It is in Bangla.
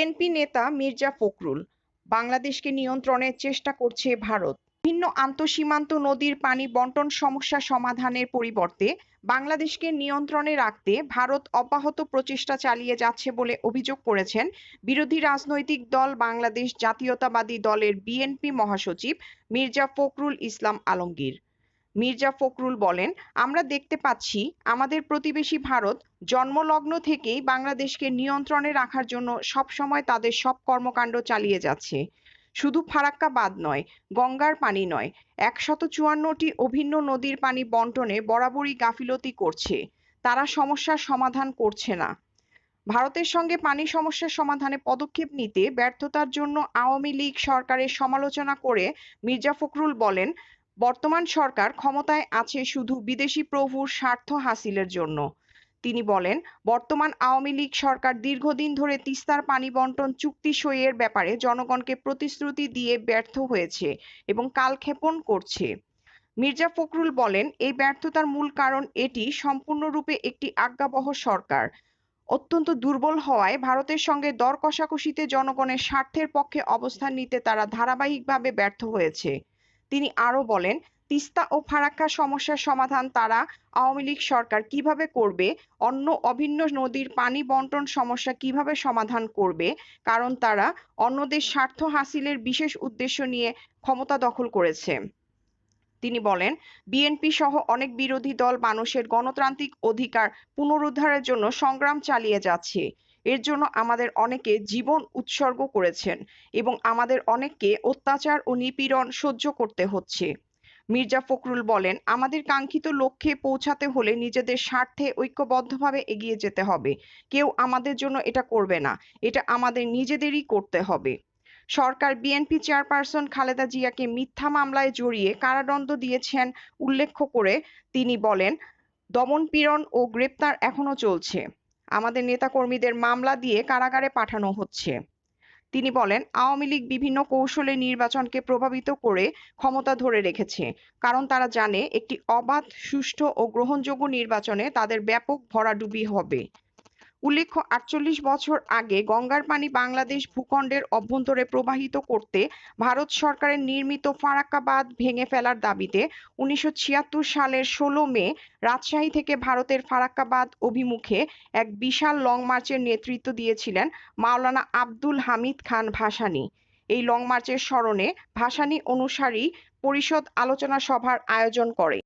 বিএনপি নেতা মির্জা ফখরুল বাংলাদেশকে নিয়ন্ত্রণের চেষ্টা করছে ভারত। ভিন্ন আন্তঃসীমান্ত নদীর পানি বন্টন সমস্যা সমাধানের পরিবর্তে বাংলাদেশকে নিয়ন্ত্রণে রাখতে ভারত অব্যাহত প্রচেষ্টা চালিয়ে যাচ্ছে বলে অভিযোগ করেছেন বিরোধী রাজনৈতিক দল বাংলাদেশ জাতীয়তাবাদী দলের বিএনপি মহাসচিব মির্জা ফখরুল ইসলাম আলমগীর। মির্জা ফখরুল বলেন, আমরা দেখতে পাচ্ছি আমাদের প্রতিবেশী ভারত জন্মলগ্ন থেকেই বাংলাদেশকে নিয়ন্ত্রণে রাখার জন্য সবসময় তাদের সব কর্মকাণ্ড চালিয়ে যাচ্ছে। শুধু ফারাক্কা বাদ নয়, গঙ্গার পানি নয়, একশত চুয়ান্নটি অভিন্ন নদীর পানি বন্টনে বরাবরই গাফিলতি করছে। তারা সমস্যার সমাধান করছে না। ভারতের সঙ্গে পানি সমস্যার সমাধানে পদক্ষেপ নিতে ব্যর্থতার জন্য আওয়ামী লীগ সরকারের সমালোচনা করে মির্জা ফখরুল বলেন বর্তমান সরকার ক্ষমতায় আছে শুধু বিদেশি প্রভুর স্বার্থ হাসিলের জন্য। তিনি বলেন, বর্তমান আওয়ামী লীগ সরকার দীর্ঘদিন ধরে তিস্তার পানি বন্টন চুক্তি সইয়ের ব্যাপারে জনগণকে প্রতিশ্রুতি দিয়ে ব্যর্থ হয়েছে এবং কালক্ষেপণ করছে। মির্জা ফখরুল বলেন, এই ব্যর্থতার মূল কারণ এটি সম্পূর্ণরূপে একটি আজ্ঞাবহ সরকার। অত্যন্ত দুর্বল হওয়ায় ভারতের সঙ্গে দর কষাকষিতে জনগণের স্বার্থের পক্ষে অবস্থান নিতে তারা ধারাবাহিকভাবে ব্যর্থ হয়েছে। তিনি আরও বলেন, তিস্তা ও ফারাক্কা সমস্যার সমাধান তারা আওয়ামী লীগ সরকার কীভাবে করবে? অন্য অভিন্ন নদীর পানি বন্টন সমস্যা কীভাবে সমাধান করবে? কারণ তারা অন্যদের স্বার্থ হাসিলের বিশেষ উদ্দেশ্য নিয়ে ক্ষমতা দখল করেছে। তিনি বলেন, বিএনপি সহ অনেক বিরোধী দল মানুষের গণতান্ত্রিক অধিকার পুনরুদ্ধারের জন্য সংগ্রাম চালিয়ে যাচ্ছে। এর জন্য আমাদের অনেকে জীবন উৎসর্গ করেছেন এবং আমাদের অনেককে অত্যাচার ও নিপীড়ন সহ্য করতে হচ্ছে। মির্জা ফখরুল বলেন, আমাদের কাঙ্ক্ষিত লক্ষ্যে পৌঁছাতে হলে নিজেদের স্বার্থে ঐক্যবদ্ধভাবে এগিয়ে যেতে হবে। কেউ আমাদের জন্য এটা করবে না, এটা আমাদের নিজেদেরই করতে হবে। সরকার বিএনপি চেয়ারপারসন খালেদা জিয়াকে মিথ্যা মামলায় জড়িয়ে কারাদণ্ড দিয়েছেন উল্লেখ করে তিনি বলেন দমনপীড়ন ও গ্রেপ্তার এখনও চলছে। আমাদের নেতাকর্মীদের মামলা দিয়ে কারাগারে পাঠানো হচ্ছে। তিনি বলেন, আওয়ামী লীগ বিভিন্ন কৌশলে নির্বাচনকে প্রভাবিত করে ক্ষমতা ধরে রেখেছে, কারণ তারা জানে একটি অবাধ, সুষ্ঠু ও গ্রহণযোগ্য নির্বাচনে তাদের ব্যাপক ভরাডুবি হবে। উল্লেখ্য, আটচল্লিশ বছর আগে গঙ্গার পানি বাংলাদেশ ভূখণ্ডের অভ্যন্তরে প্রবাহিত করতে ভারত সরকারের নির্মিত ফারাক্কা বাঁধ ভেঙে ফেলার দাবিতে উনিশশো ছিয়াত্তর সালের ষোলো মে রাজশাহী থেকে ভারতের ফারাক্কা বাঁধ অভিমুখে এক বিশাল লং মার্চের নেতৃত্ব দিয়েছিলেন মাওলানা আব্দুল হামিদ খান ভাসানী। এই লং মার্চের স্মরণে ভাসানী অনুসারী পরিষদ আলোচনা সভার আয়োজন করে।